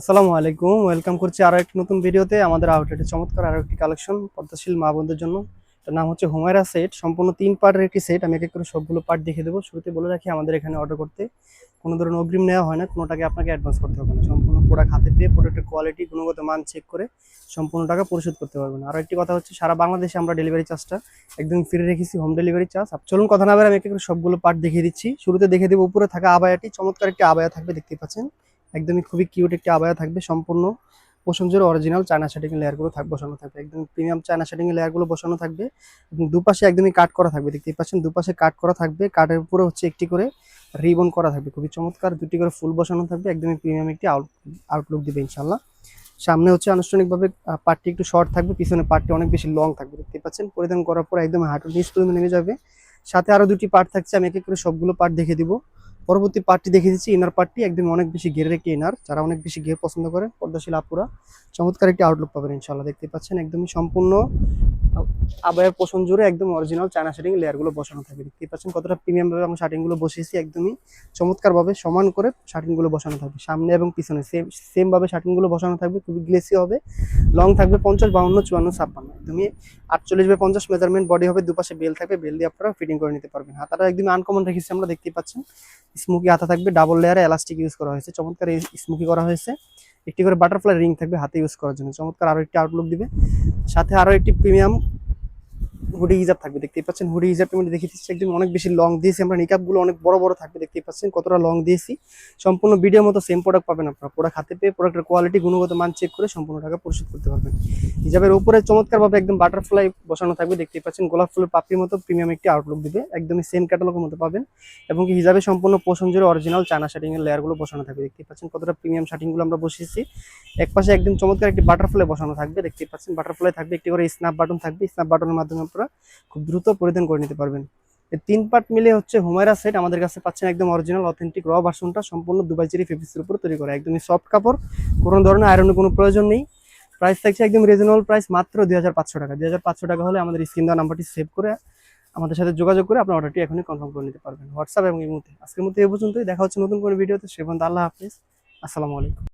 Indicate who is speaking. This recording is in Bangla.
Speaker 1: আসসালামু আলাইকুম। ওয়েলকাম করছি আরও একটি নতুন ভিডিওতে। আমাদের আউটলেটে চমৎকার আরও একটি কালেকশন, পদ্মাশীল মা বোনদের জন্য। এটার নাম হচ্ছে হুমায়রা সেট। সম্পূর্ণ তিন পার্টের একটি সেট। আমি এক করে সবগুলো পার্ট দেখে দেবো। শুরুতে বলে রাখি, আমাদের এখানে অর্ডার করতে কোনো ধরনের অগ্রিম নেওয়া হয় না। কোনো টাকা আপনাকে অ্যাডভান্স করতে হবে না। সম্পূর্ণ প্রোডাক্ট হাতে পেয়ে প্রোডাক্টের কোয়ালিটি গুণগত মান চেক করে সম্পূর্ণ টাকা পরিশোধ করতে পারবেন। আরও একটি কথা হচ্ছে, সারা বাংলাদেশে আমরা ডেলিভারি চার্জটা একদম ফ্রি রেখেছি হোম ডেলিভারি চার্জ চলুন কথা না বলে আমি এক এক করে সবগুলো পার্ট দেখিয়ে দিচ্ছি। শুরুতে দেখে দেবো, উপরে থাকা আবায়াটি। চমৎকার একটি আবায়া থাকবে দেখতে পাচ্ছেন। একদমই খুবই কিউট একটি আবায়া থাকবে, সম্পূর্ণ পশমজোর অরিজিনাল চায়না শার্টিং লেয়ারগুলো থাকবে বসানো থাকবে। একদম প্রিমিয়াম চায়না শার্টিং লেয়ারগুলো বসানো থাকবে এবং দুপাশে একদমই কাট করা থাকবে, দেখতেই পাচ্ছেন দুপাশে কাট করা থাকবে কাটের উপরে হচ্ছে একটি করে রিবন করা থাকবে, খুবই চমৎকার, দুটি করে ফুল বসানো থাকবে, একদমই প্রিমিয়াম একটি আউট আউটলুক দিবে ইনশাল্লাহ সামনে হচ্ছে আনুষ্ঠানিকভাবে পার্টটি একটু শর্ট থাকবে, পিছনে পার্টটি অনেক বেশি লং থাকবে দেখতে পাচ্ছেন। পরিধান করার পর একদম হাঁটুর নিচ পর্যন্ত নেমে যাবে। সাথে আরও দুটি পার্ট থাকছে, আমি এক এক করে সবগুলো পার্ট দেখে দিব। পরবর্তী পার্টটি দেখে দিচ্ছি। ইনার পার্টটি একদম অনেক বেশি ঘেরের একটি ইনার যারা অনেক বেশি ঘের পছন্দ করে পর্দাশীল আপুরা, চমৎকার একটি আউটলুক পাবেন ইনশাল্লাহ দেখতে পাচ্ছেন একদমই সম্পূর্ণ আবায়ের পোষণ জুড়ে একদম অরিজিনাল চায়না শার্টিং লেয়ারগুলো বসানো থাকে। দেখতে পাচ্ছেন কতটা প্রিমিয়াম ভাবে আমরা শার্টিংগুলো বসিয়েছি, একদমই চমৎকারভাবে সমান করে শার্টিংগুলো বসানো থাকবে সামনে এবং পিছনে সেম সেমভাবে শার্টিংগুলো বসানো থাকবে, খুবই গ্লেসি হবে। লং থাকবে পঞ্চাশ, বাউন্ন, চুয়ান্ন, ছাপ্পান্ন। একদমই আটচল্লিশ বাই পঞ্চাশ মেজারমেন্ট বডি হবে, দুপাশে বেল থাকবে। বেল দিয়ে আপনারা ফিটিং করে নিতে পারবেন। হাতাটা একদমই আনকমন রেখেছি আমরা দেখতে পাচ্ছেন। স্মুকি হাতা থাকবে, ডাবল লেয়ারে এলাস্টিক ইউজ করা হয়েছে। চমৎকার স্মুকি করা হয়েছে। একটি করে বাটারফ্লাই রিং থাকবে হাতে ইউজ করার জন্য। চমৎকার আরও একটি আউটলুক দিবে। সাথে আরও একটি প্রিমিয়াম হুডি হিজাব থাকবে। দেখতেই পাচ্ছেন হুডি হিজাবটা আমি দেখিয়ে দিচ্ছি। একদম অনেক বেশি লং দিয়েছি আমরা নিকাপগুলো অনেক বড় বড় থাকবে। দেখতেই পাচ্ছেন, কতটা লং দিয়েছি। সম্পূর্ণ ভিডিওর মতো সেম প্রোডাক্ট পাবেন আপনারা। প্রোডাক্ট হাতে পেয়ে প্রোডাক্টের কোয়ালিটি গুণগত মান চেক করে সম্পূর্ণ টাকা পরিশোধ করতে পারবেন। হিজাবের উপরে চমৎকার ভাবে একদম বাটারফ্লাই বসানো থাকবে, দেখতেই পাচ্ছেন। গোলাপ ফুলের পাপড়ির মতো প্রিমিয়াম একটি আউটলুক দিবে, একদমই সেম ক্যাটালগের মতো পাবেন। এবং কি হিজাবে সম্পূর্ণ পোষণজোরে অরিজিনাল চায়না শার্টিং এর লেয়ারগুলো বসানো থাকবে, দেখতেই পাচ্ছেন কতটা প্রিমিয়াম শার্টিংগুলো আমরা বসিয়েছি। এক পাশে একদম চমৎকার একটি বাটারফ্লাই বসানো থাকবে, দেখতেই পাচ্ছেন। বাটারফ্লাই থাকবে, একটি করে স্ন্যাপ বাটন থাকবে স্ন্যাপ বাটনের মাধ্যমে আপনারা খুব দ্রুত পরিধান করে নিতে পারবেন। তিন পার্ট মিলে হচ্ছে হুমায়রা সেট আমাদের কাছে পাচ্ছেন একদম অরিজিনাল অথেন্টিক র ভার্সনটা সম্পূর্ণ দুবাই চেরি ফেব্রিক্সের উপর তৈরি করা, একদমই সফট কাপড়, কোনো ধরনের আয়রনের কোনো প্রয়োজন নেই। প্রাইস থাকছে একদম রিজনেবল প্রাইস মাত্র দুই হাজার পাঁচশো টাকা। দুই হাজার পাঁচশো টাকা হলে আমাদের স্ক্রিন দেওয়া নাম্বারটি সেভ করে আমাদের সাথে যোগাযোগ করে আপনার অর্ডারটি এখনই কনফার্ম করে নিতে পারবেন। হোয়াটসঅ্যাপ এবং এই মুহূর্তে আজকের মধ্যে এ পর্যন্তই। দেখা হচ্ছে নতুন কোনো ভিডিওতে সে আল্লাহ হাফিজ। আসসালামু আলাইকুম।